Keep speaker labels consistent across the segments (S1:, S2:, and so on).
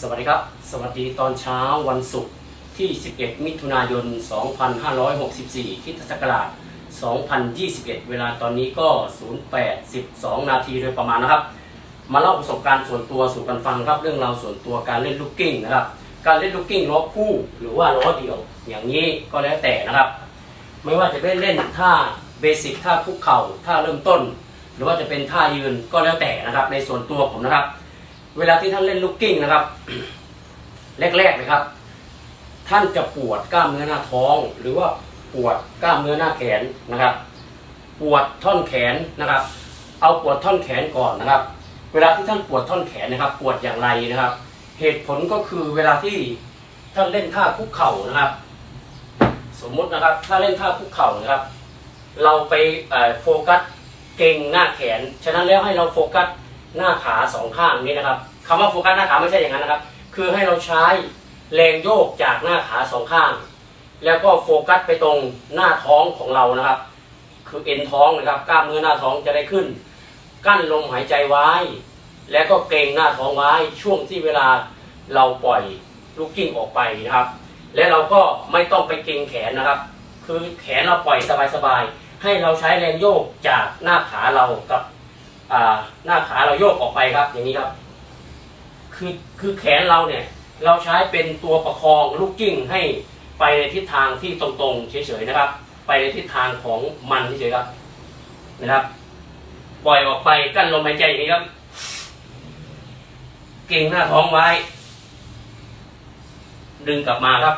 S1: สวัสดีครับ สวัสดีตอนเช้าวันศุกร์ที่ 11 มิถุนายน 2564คริสตศักราช2021 เวลาตอนนี้ก็ 0812 นาทีโดยประมาณนะครับ มาเล่าประสบการณ์ส่วนตัวสู่กันฟังครับ เรื่องราวส่วนตัวการเล่นลูกกิ้งนะครับ การเล่นลูกกิ้งล้อคู่หรือว่าล้อเดี่ยว อย่างนี้ก็แล้วแต่นะครับ ไม่ว่าจะเป็นเล่นท่าเบสิกท่าคุกเข่าท่าเริ่มต้น หรือว่าจะเป็นท่ายืนก็แล้วแต่นะครับ ในส่วนตัวผมนะครับ เวลาที่ท่านเล่นลูกกิ้งนะครับ แรกๆนะครับ ท่านจะปวดกล้ามเนื้อหน้าท้อง หรือว่าปวดกล้ามเนื้อหน้าแขนนะครับ ปวดท่อนแขนนะครับ เอาปวดท่อนแขนก่อนนะครับ เวลาที่ท่านปวดท่อนแขนนะครับ ปวดอย่างไรนะครับ เหตุผลก็คือเวลาที่ท่านเล่นท่าคุกเข่านะครับ สมมุตินะครับ ถ้าเล่นท่าคุกเข่านะครับ เราไปโฟกัสเก่งหน้าแขน ฉะนั้นแล้วให้เราโฟกัส หน้าขาสองข้างนี้นะครับคำว่าโฟกัสหน้าขาไม่ใช่อย่างนั้นนะครับ คือให้เราใช้แรงโยกจากหน้าขาสองข้าง แล้วก็โฟกัสไปตรงหน้าท้องของเรานะครับ คือเอ็นท้องนะครับกล้ามเนื้อหน้าท้องจะได้ขึ้น กั้นลมหายใจไว้ แล้วก็เกรงหน้าท้องไว้ช่วงที่เวลาเราปล่อยลูกกิ้งออกไปนะครับ และเราก็ไม่ต้องไปเกรงแขนนะครับ คือแขนเราปล่อยสบายๆให้เราใช้แรงโยกจากหน้าขาเรากับ หน้าขาเราโยกออกไปครับ อย่างนี้ครับ คือคือแขนเราเนี่ย เราใช้เป็นตัวประคองลูกกิ้งให้ไปในทิศทางที่ตรงๆเฉยๆนะครับ ไปในทิศทางของมันเฉยๆครับนะครับ ปล่อยออกไปกั้นลมหายใจอย่างนี้ครับ เก่งหน้าท้องไว้ ดึงกลับมาครับ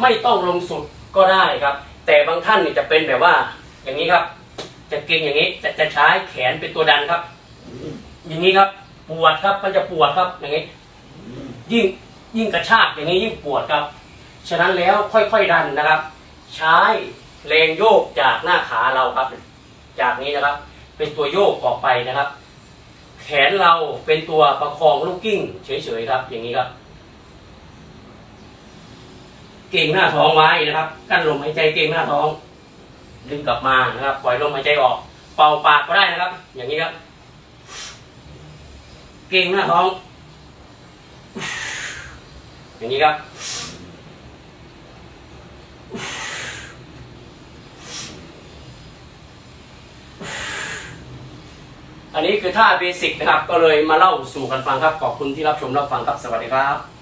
S1: ไม่ต้องลงสุดก็ได้ครับ แต่บางท่านนี่จะเป็นแบบว่า อย่างนี้ครับ จะเก่งอย่างนี้จะจะใช้แขนเป็นตัวดันครับ อย่างนี้ครับ ปวดครับมันจะปวดครับอย่างนี้ ยิ่งยิ่งกระชากอย่างนี้ยิ่งปวดครับ ฉะนั้นแล้วค่อยๆดันนะครับ ใช้แรงโยกจากหน้าขาเราครับ จากนี้นะครับ เป็นตัวโยกออกไปนะครับ แขนเราเป็นตัวประคองลูกกิ้งเฉยๆครับ อย่างนี้ครับเก่งหน้าท้องไว้นะครับ กั้นลมหายใจเก่งหน้าท้อง ดึงกลับมานะครับ ปล่อยลมหายใจออก เป่าปากก็ได้นะครับ อย่างนี้ครับ เก่งหน้าท้อง อย่างนี้ครับ อันนี้คือท่าเบสิกนะครับ ก็เลยมาเล่าสู่กันฟังครับ ขอบคุณที่รับชมรับฟังครับ สวัสดีครับ